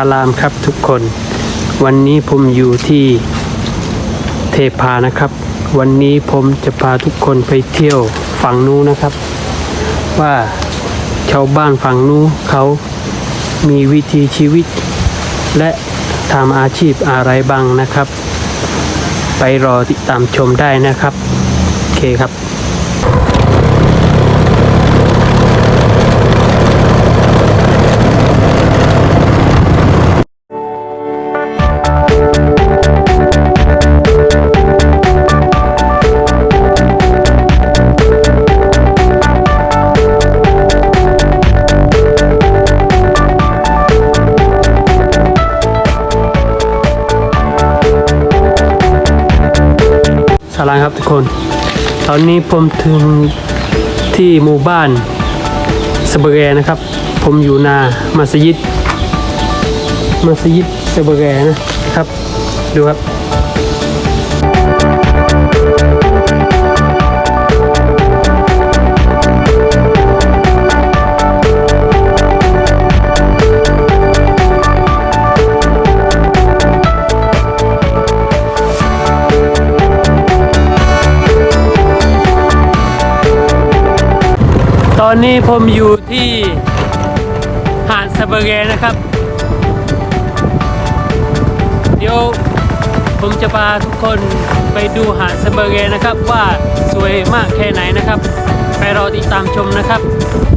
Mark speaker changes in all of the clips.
Speaker 1: าลามครับทุกคน วันนี้ผมอยู่ที่เทพานะครับ วันนี้ผมจะพาทุกคนไปเที่ยวฝั่งนู้นนะครับ ว่าชาวบ้านฝั่งนู้นเขามีวิถีชีวิต และทำอาชีพอะไรบ้างนะครับ ไปรอติดตามชมได้นะครับ โอเคครับาลังครับทุกคน ตอนนี้ผมถึงที่หมู่บ้านสเบเกนะครับ ผมอยู่นามัสยิดมัสยิดสเบเกนะครับ ดูครับ นี้ผมอยู่ที่หาดสเบเกนะครับ เดี๋ยวผมจะพาทุกคนไปดูหาดสเบเกนะครับว่าสวยมากแค่ไหนนะครับ ไปรอติดตามชมนะครับ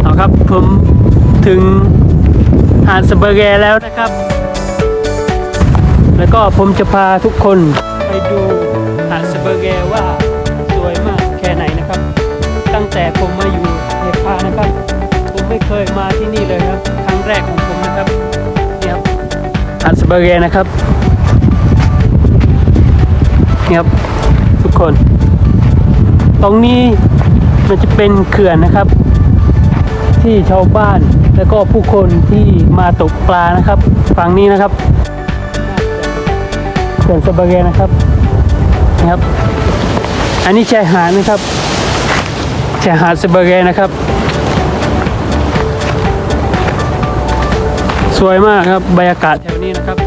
Speaker 1: เอาครับผมถึงหาดสเบเกแล้วนะครับ แล้วก็ผมจะพาทุกคนไปดูหาดสเบเกว่า ผมไม่เคยมาที่นี่เลยครับ ครั้งแรกของผมนะครับนี่ครับอัสเบอร์เกนะครับนี่ครับทุกคน ตรงนี้มันจะเป็นเขื่อนนะครับ ที่ชาวบ้านแล้วก็ผู้คนที่มาตกปลานะครับ ฝั่งนี้นะครับเขื่อนสเบอร์เกนะครับนี่ครับ อันนี้ชายหาดนะครับชายหาดสเบอร์เกนะครับ วยมากครับบรรยากาศแถวนี้นะครับ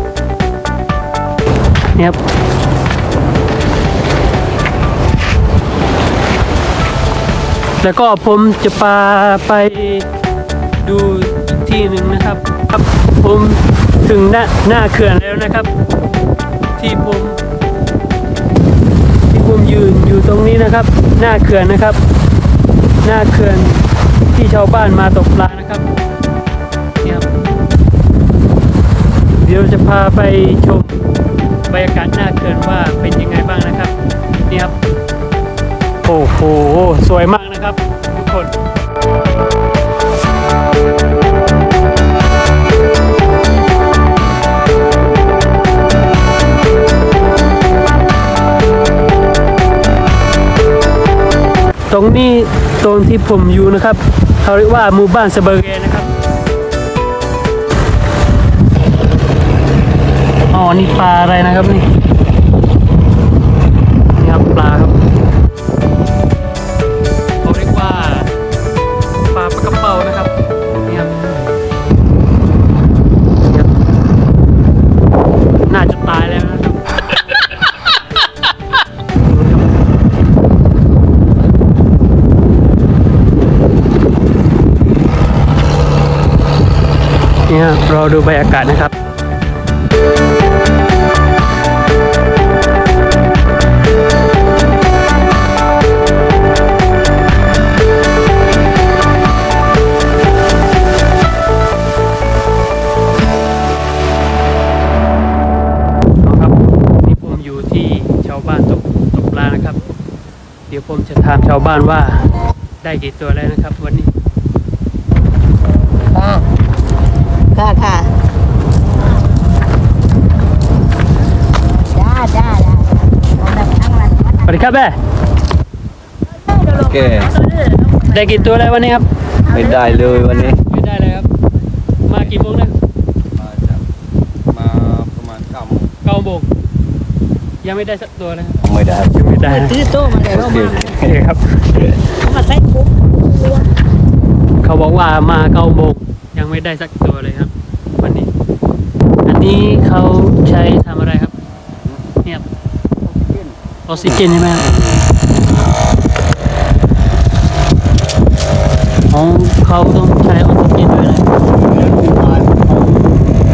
Speaker 1: นี่ครับแล้วก็ผมจะพาไปดูอีกที่หนึ่งนะครับ ครับผมถึงหน้าหน้าเขื่อนแล้วนะครับ ที่ผมที่ผมยืนอยู่ตรงนี้นะครับ หน้าเขื่อนนะครับ หน้าเขื่อนที่ชาวบ้านมาตกปลานะครับ เดี๋ยวจะพาไปชมบรรยากาศหน้าเขื่อนว่าเป็นยังไงบ้างนะครับ นี่ครับ โอ้โห สวยมากนะครับ ทุกคนตรงนี้ตรงที่ผมอยู่นะครับเขาเรียกว่าหมู่บ้านสเบอร์เกนะครับ นี่ปลาอะไรนะครับนี่นี่ครับปลาครับเขาเรียกว่าปลาปลากระเป๋านะครับนี่ครับน่าจะตายแล้วนะครับเนี่ยรอดูบรรยากาศนะครับ ผมจะถามชาวบ้านว่าได้กี่ตัวแล้วนะครับ วันนี้
Speaker 2: ค่ะค่ะค่ะจ้าจ้าจ้าเอาแบบนั่งรัน
Speaker 1: สวัสดีครับแม่
Speaker 3: โอเค
Speaker 1: ได้กี่ตัวแล้ววันนี้ครับ
Speaker 3: ไม่ได้เลยวันนี้
Speaker 1: ไม่ได้เลยครับ มากี่โมงนะ
Speaker 3: มาจากมาประมาณเก้าโมง
Speaker 1: เก้าโมงยังไม่ได้สักตัวเลยครับ
Speaker 3: ไม่ได้
Speaker 1: ยังไม่ได้นะ
Speaker 2: ตื้อโต้มาเลย
Speaker 3: โอ
Speaker 2: ว่า
Speaker 3: เค
Speaker 2: มา
Speaker 1: โอเคครับ
Speaker 2: มาใส่ปุ๊บตัว
Speaker 1: เขาบอกว่ามาเก้าโมงยังไม่ได้สักตัวเลยครับ วันนี้ อันนี้เขาใช้ทำอะไรครับเนี่ยออกซิเจนใช่ไหมครับอ๋อเขาต้องใช้ออกซิเจนด้วยนะ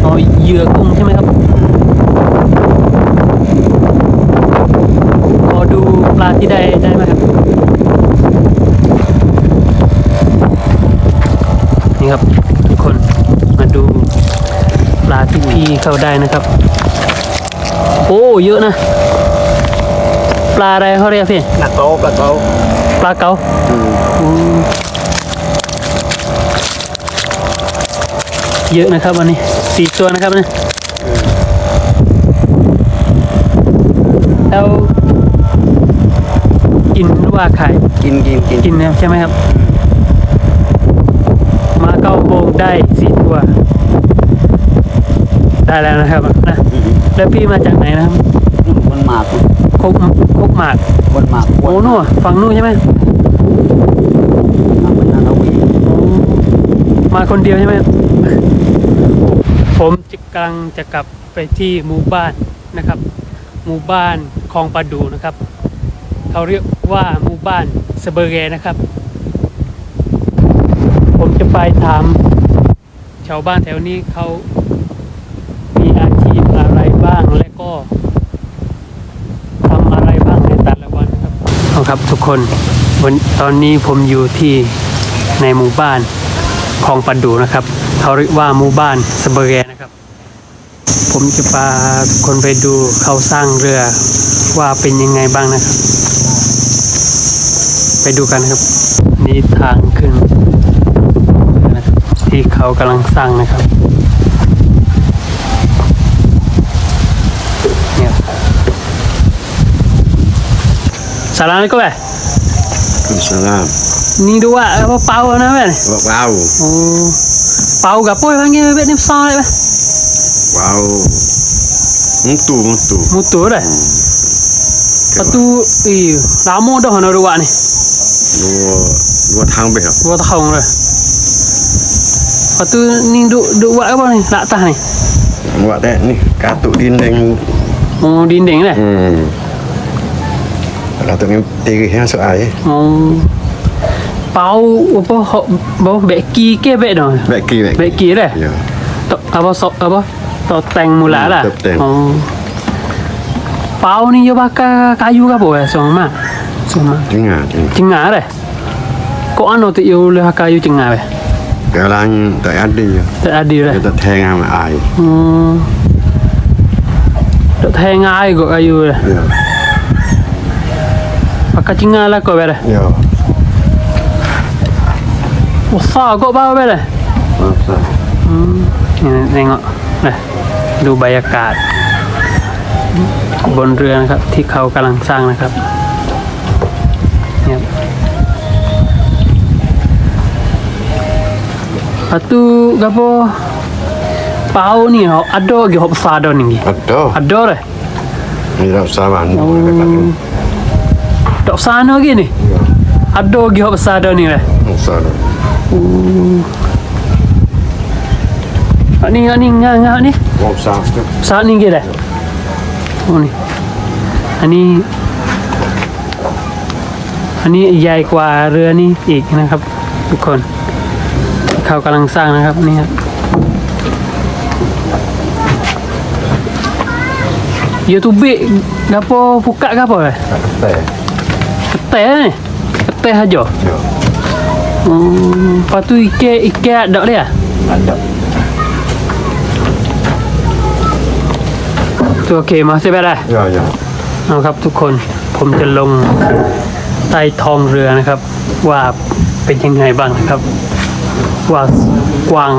Speaker 1: เอาเหยื่อกุ้งใช่ไหมครับ ขอดูปลาที่ได้ได้ไหมครับ นี่ครับ ทุกคนมาดูปลาที่พี่ เข้าได้นะครับ โอ้เยอะนะ ปลาอะไรเขาเรียกพี่
Speaker 3: ปลาโตปลาโต
Speaker 1: ปลาเก๋าอืมเยอะนะครับวันนี้สี่ตัวนะครับเนี่ยแล้วกินหรือว่าขาย
Speaker 3: กินกินกิน
Speaker 1: กินนะใช่ไหมครับ มาเก้าโมงได้สี่ตัว ได้แล้วนะครับนะแล้วพี่มาจากไหนนะครับ
Speaker 3: มันหมาก
Speaker 1: โคกโคกหมาก
Speaker 3: มันหมาก
Speaker 1: โอ้นู่นฝั่งนู่นใช่ไหม
Speaker 3: มันนาวี
Speaker 1: มาคนเดียวใช่ไหมครับผมจะกำลังจะกลับไปที่หมู่บ้านนะครับ หมู่บ้านคลองประดูนะครับเขาเรียกว่าหมู่บ้านสเบอร์เกนะครับ ผมจะไปถามชาวบ้านแถวนี้เขามีอาชีพอะไรบ้าง และก็ทำอะไรบ้างในแต่ละวันนะครับเอาครับทุกคนวันตอนนี้ผมอยู่ที่ในหมู่บ้านคลองประดูนะครับเขาเรียกว่าหมู่บ้านสเบอร์เกนะครับ ผมจะพาทุกคนไปดูเขาสร้างเรือว่าเป็นยังไงบ้างนะครับ ไปดูกันนะครับ นี่ทางขึ้นที่เขากำลังสร้างนะครับ Assalamualaikum eh.
Speaker 3: Waalaikumsalam.
Speaker 1: Ni dua apa pau nak kan?
Speaker 3: Dua pau.
Speaker 1: Oh. Pau gapo panggil bebek ni besar lek.
Speaker 3: Pau. Mutu mutu.
Speaker 1: Mutu dah. Hmm. Lepas tu eh lama dah nak dua ni.
Speaker 3: Dua dua tahun dah.
Speaker 1: Dua tahun dah. Lepas tu ni duk duk buat apa ni? Latah ni.
Speaker 3: Buat tak ni katuk dinding.
Speaker 1: Oh dinding dah.
Speaker 3: Hmm. 나중에 되게 해서 아예.
Speaker 1: Oh, bao apa bao beki ke be
Speaker 3: no beki beki
Speaker 1: beki le
Speaker 3: ya
Speaker 1: to apa so apa to tang mula lah oh bao ni yo baka kayu ka bo so ma so
Speaker 3: ma jenga
Speaker 1: jenga le ko ano tu yo le kayu jenga be
Speaker 3: kalang tak ada ya
Speaker 1: tak ada
Speaker 3: le tak tang ai
Speaker 1: oh tak tang ai ko kayu le Packaging ala kau bere.
Speaker 3: Ya.
Speaker 1: Usah kau
Speaker 3: bawa
Speaker 1: bere. Usah. Hmm. ดูบรรยากาศ บนเรือนะครับ ที่เขากำลังสร้างนะครับนี่ยประตูกระโปเปานี่เหรอัดโดกี่หอบซา
Speaker 3: ด
Speaker 1: อนี่
Speaker 3: กี่อัด
Speaker 1: โดอัดโดเลยมีรั
Speaker 3: บสาบานอยู่กัน
Speaker 1: ni dah.
Speaker 3: Masa.
Speaker 1: Hak ni hak ni ngah ngah ni.
Speaker 3: Masa.
Speaker 1: Besar ni ke dah. Oh ni. อันนี้อันนี้ใหญ่กว่าเรือนี่อีกนะครับ ทุกคน เขากำลังสร้างนะครับนี่ครับ Ya tu big gapo buka gapo eh?
Speaker 3: Teh.
Speaker 1: Keteh ni. Keteh aja.
Speaker 3: Ya.
Speaker 1: Hmm, lepas tu ikan ikan ada dia.
Speaker 3: Ada.
Speaker 1: Tu okey, masih beres.
Speaker 3: Ya ya.
Speaker 1: เอาครับทุกคนผมจะลงใต้ท้องเรือนะครับ ว่าเป็นยังไงบ้างนะครับ ว่ากว้าง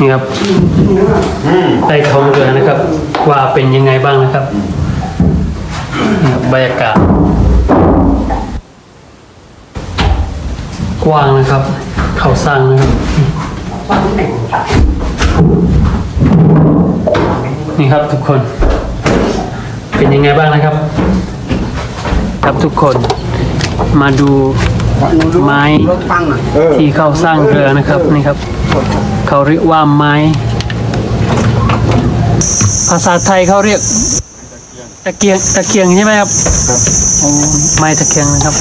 Speaker 1: นี่ครับใต้ท้องเรือนะครับ ว่าเป็นยังไงบ้างนะครับบรรยากาศกว้างนะครับ เขาสร้างนะครับ นี่ครับทุกคน เป็นยังไงบ้างนะครับ ครับทุกคนมาดูไม้ที่เขาสร้างเรือนะครับนี่ครับ เขาเรียกว่าไม้ ภาษาไทยเขาเรียกตะเกียงตะเกียงใช่ไหมครับ
Speaker 3: ครับ
Speaker 1: โอ้ไม้ตะเกียงนะครับ